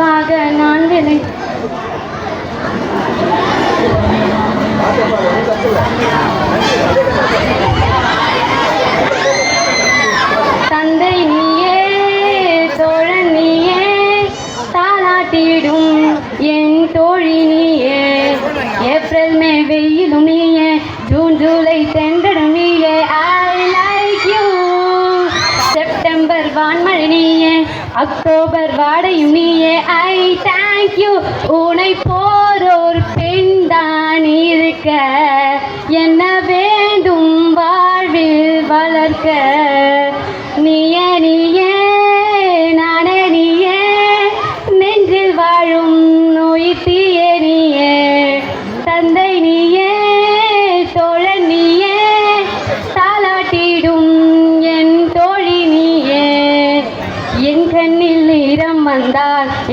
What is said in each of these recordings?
நிலவாக நான் நிலை தந்தை நீயே தோழன் நீயே தாளாட்டிடும் என் தோழி நீயே. ஏப்ரல் மே வெயிலும் நீயே ஜூன் ஜூலை தென்றடும் நீயே. ஐ லைக் யூ செப்டம்பர் வான்மழை அக்டோபர் வாடையும் நீயே ஐ தேங்க்யூ உனை உனை ஒரு பெண் தான் இருக்க. என்ன வேண்டும் வாழ்வில் வளர்க்க. நீயே நீயே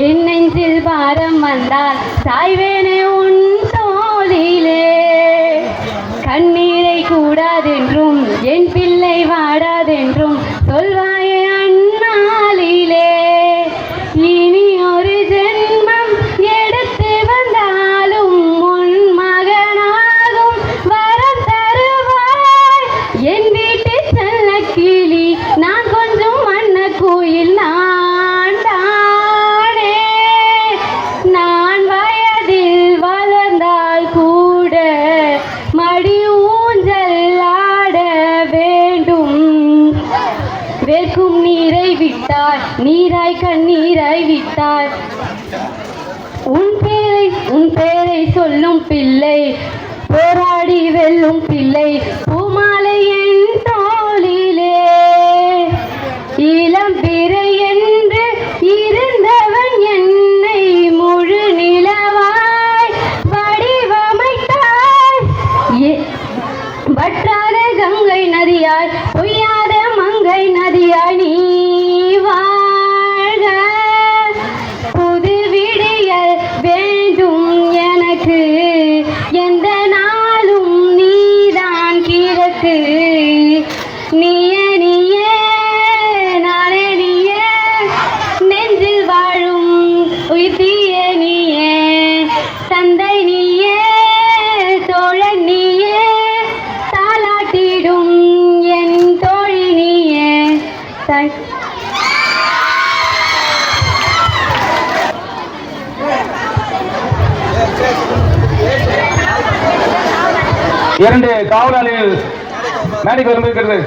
என் நெஞ்சில் பாரம் வந்தால் சாய்வேனே உன் தோளிலே. கண்ணீரை கூடாதென்றும் என் பிள்ளை வாடாதென்றும் சொல்வார் வேர்க்கும் நீரை விட்டாய் நீராய் கண்ணீராய் விட்டாய் உன் பேரை உன் பேரை சொல்லும் பிள்ளை. போராடி வெல்லும் பிள்ளை. இரண்டு காவலாளிகள் மேடைக்கு வரும்பிருக்கிறது